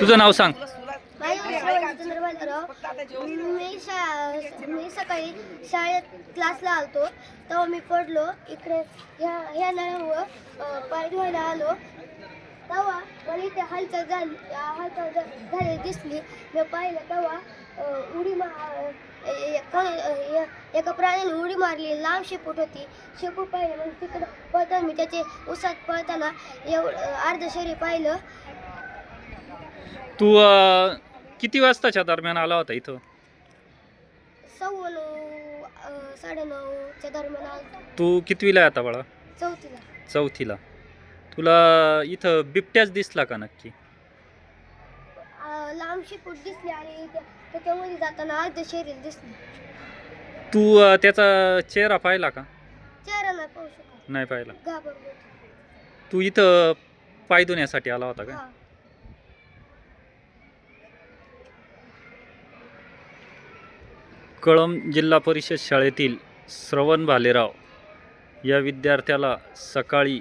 तुझं नाव सांग. नाव मी शा मी सकाळी शाळेत क्लासला आलतो. तेव्हा मी पडलो इकडे ह्या ह्या नळावर अं, पाय धुवायला आलो. तेव्हा मला इथे हालचाल झाली हालचाल झा- झाली दिसली. मी पाहिलं तेव्हा उडी मार एका प्राण्याने उडी मारली. लांब शेपूट होती. शेपूट पाहिलं मग तिकडं पळताना मी त्याचे उसात पळताना एवढं अर्ध शरीर पाहिलं. तू अं, किती वाजताच्या दरम्यान आला होता इथं? सव्वा नऊ अं, साडेनऊच्या दरम्यान आलतो. तू कितवीला आहे आता बाळा? चौथीला. चौथीला. तुला इथं बिबट्याच दिसला का नक्की? अं, लांब शिपूट दिसली आणि त्या- त्याच्यामध्ये जाताना अर्ध शरीर दिसले. तू अं, त्याचा चेहरा पाहिला का? चेहरा नाही पाहू शकत. नाही पाहिला. घाबरलो तू इथं पाय धुण्यासाठी आला होता का? हा. कळंब जिल्हा परिषद शाळेतील श्रवण भालेराव या विद्यार्थ्याला सकाळी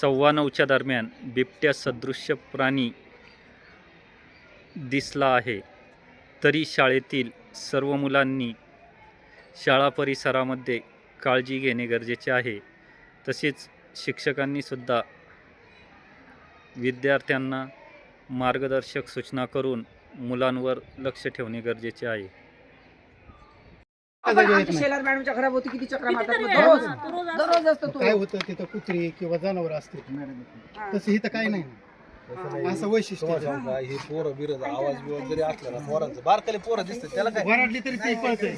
सव्वा नऊच्या दरम्यान बिबट्या सदृश्य प्राणी दिसला आहे. तरी शाळेतील सर्व मुलांनी शाळा परिसरामध्ये काळजी घेणे गरजेचे आहे. तसेच शिक्षकांनीसुद्धा विद्यार्थ्यांना मार्गदर्शक सूचना करून मुलांवर लक्ष ठेवणे गरजेचे आहे. शेलार मॅडमच्या घरात होती किती चक्रा मारतात मग? दररोज. दररोज असतो तू. काय होतं तिथं कुत्री किंवा जनावर असते हा. तसं इथं काय नाही. असं वैशिष्ट्य आहे. हे पोरं बिरं आवाज बिवाज जरी असला ना पोरांचं बारकाले पोरं दिसतात त्याला काय? वराडली तरी ते पळतंय